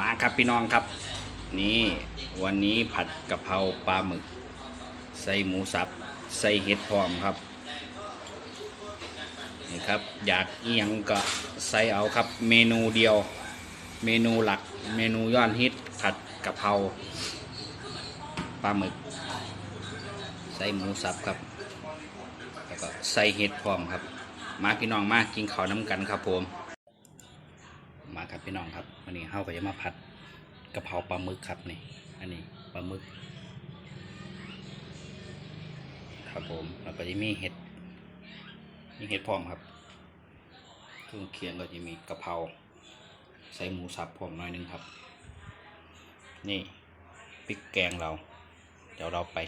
มาครับพี่น้องครับ นี่วันนี้ผัดกะเพราปลาหมึก ใส่หมูสับ ใส่เห็ดพร้อมครับ นี่ครับ อยากเอียงก็ใส่เอาครับ เมนูเดียว เมนูหลัก เมนูยอดฮิตผัดกะเพราปลาหมึก ใส่หมูสับครับ แล้วก็ใส่เห็ดพร้อมครับ มาพี่น้องมากินข้าวน้ำกันครับผม มาครับพี่น้องครับวันนี้เฮาก็จะมาผัดกะเพราปลาหมึกครับนี่อันนี้ปลาหมึก ครับผมแล้วก็จะมีเห็ดมีเห็ดพร้อมครับเครื่องเคียงก็จะมีกะเพราใส่หมูสับพร้อมหน่อยนึงครับ นี่พริกแกงเรา เดี๋ยวเราไป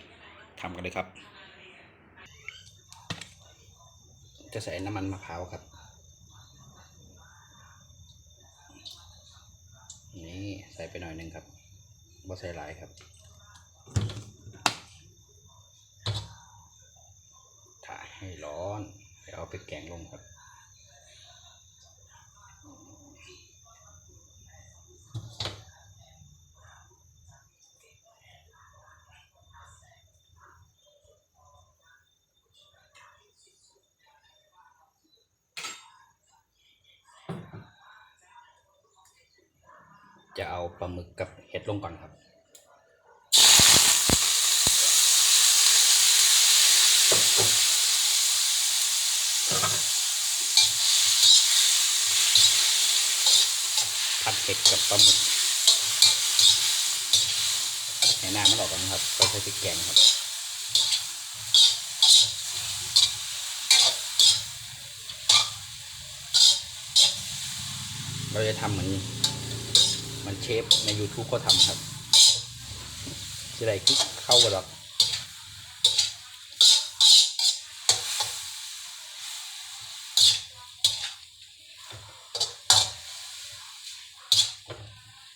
ทำกันเลยครับ จะใส่น้ำมันมะพร้าวครับ นี่ ใส่ไปหน่อยหนึ่งครับบ่ใส่หลายครับถ่าให้ร้อนเดี๋ยวเอาไปแกงลงครับ จะเอาปลาหมึกกับเห็ดลงก่อนครับ ผัดเห็ดกับปลาหมึกให้น้ำมันออกก่อนนะครับก็ใช้พริกแกงครับเราจะทำเหมือน มันเชฟใน YouTube ก็ทำครับจะได้คลิกเข้ากันหรอก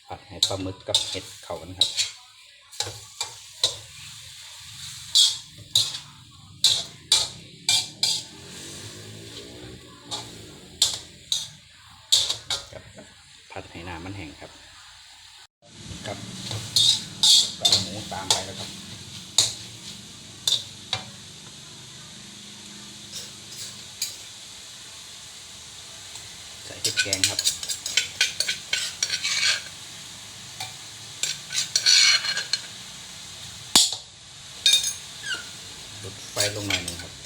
ผัดให้ปลาหมึกกับเห็ดเข้ากันครับผัดให้น้ำมันแห้งครับ ครับก็เอาหมูตามไปแล้วครับใส่พริกแกงครับลดไฟลงหน่อยหนึ่งครับ